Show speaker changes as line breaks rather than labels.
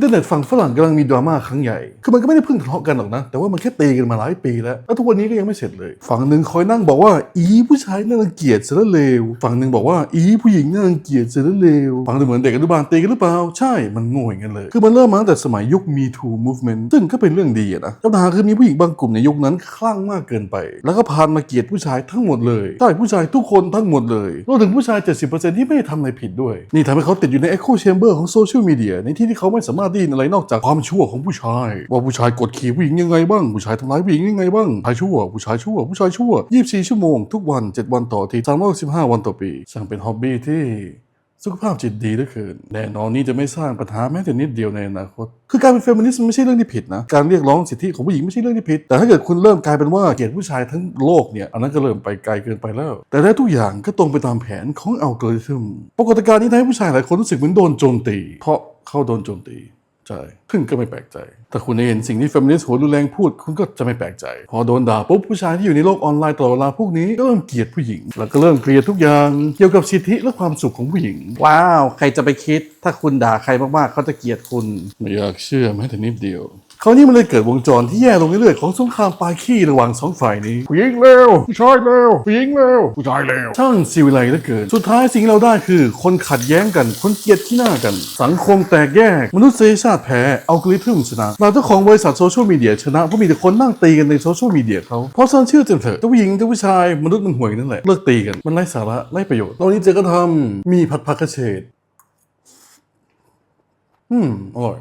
เทอร์เน็ตฝั่งฝรั่งกำลังมีดราม่าครั้งใหญ่ คือมันก็ไม่ได้เพิ่งทะเลาะกันหรอกนะ แต่ว่ามันแค่ตีกันมาหลายปีแล้ว แล้วทุกวันนี้ก็ยังไม่เสร็จเลย ฝั่งหนึ่งคอยนั่งบอกว่า อีผู้ชายน่ารังเกียจเสียแล้วเลว ฝั่งหนึ่งบอกว่าอีผู้หญิงน่ารังเกียจเสียแล้วเลว ฝั่งหนึ่งเหมือนเด็กอนุบาลตีกันหรือเปล่า ใช่ มันโง่อย่างนั้นเลย คือมันเริ่มมาตั้งแต่สมัยยุค Me Too Movement ซึ่งก็เป็นเรื่องดีอะนะปัญหาคือมีผู้หญิงบางกลุ่มในยุคนั้นคลั่งมากเกินไป แล้วก็พานมาเกลียดผู้ชายทั้งหมดเลยใช่ผู้ชายทุกคนทั้งหมดเลยรวมถึงผู้ชาย 70%ที่ไม่ได้ทำอะไรผิดด้วย นี่ทำให้เขาติดอยู่ใน Echo Chamber ของโซเชียลมีเดียในที่ที่เขาไม่สามารถได้ยินอะไรนอกจากความชั่วของผู้ชาย ว่าผู้ชายกดขี่ผู้หญิงยังไงบ้าง ผู้ชายทำร้ายผู้หญิงยังไงบ้างชายชั่ว ผู้ชายชั่ว ผู้ชายชั่ว 24 ชั่วโมงทุกวัน 7 วันต่ออาที365 วันต่อปีช่างเป็นฮ็อบบี้ที่สุขภาพจิตดีเหลือเกินแน่นอนนี่จะไม่สร้างปัญหาแม้แต่นิดเดียวในอนาคต คือการเป็นเฟมินิสต์ไม่ใช่เรื่องที่ผิดนะ การเรียกร้องสิทธิของผู้หญิงไม่ใช่เรื่องที่ผิด แต่ถ้าเกิดคุณเริ่มกลายเป็นว่าเกลียดผู้ชายทั้งโลกเนี่ย อันนั้นก็เริ่มไปไกลเกินไปแล้ว แต่ได้ทุกอย่างก็ตรงไปตามแผนของอัลกอริทึม ปรากฏการณ์นี้ทำให้ผู้ชายหลายคนรู้สึกเหมือนโดนโจมตี เพราะเขาโดนโจมตี ใช่ขึ้นก็ไม่แปลกใจ ถ้าคุณเห็นสิ่งที่เฟมินิสต์หัวรุนแรงพูด คุณก็จะไม่แปลกใจ พอโดนด่าปุ๊บผู้ชายที่อยู่ในโลกออนไลน์ตลอดเวลาพวกนี้ก็เริ่มเกลียดผู้หญิง แล้วก็เริ่มเกลียดทุกอย่างเกี่ยวกับสิทธิและความสุขของผู้หญิง
ว้าว ใครจะไปคิด ถ้าคุณด่าใครมากๆเขาจะเกลียดคุณ
ไม่อยากเชื่อแม้แต่นิดเดียว คราวนี้มันเลยเกิดวงจรที่แย่ลงเรื่อยๆของสงครามปลายขี้ระหว่างสองฝ่ายนี้ผู้หญิงเร็วผู้ชายเร็วผู้หญิงเร็วผู้ชายเร็วช่างสิวิไลเหลือเกิน สุดท้ายสิ่งที่เราได้คือ คนขัดแย้งกันคนเกลียดที่หน้ากัน สังคมแตกแยก มนุษยชาติแพ้อัลกอริทึมชนะเราเจ้าของบริษัทโซเชียลมีเดียชนะเพราะมีแต่คนนั่งตีกันในโซเชียลมีเดียเขาเพราะฉันเชื่อจนเถอะเจ้าผู้หญิงเจ้าผู้ชายมนุษย์มันห่วยนั่นแหละเลิกตีกันมันไร้สาระไร้ประโยชน์ตอนนี้เจอก็ทำมีผัดผักกระเฉดอืมอร่อย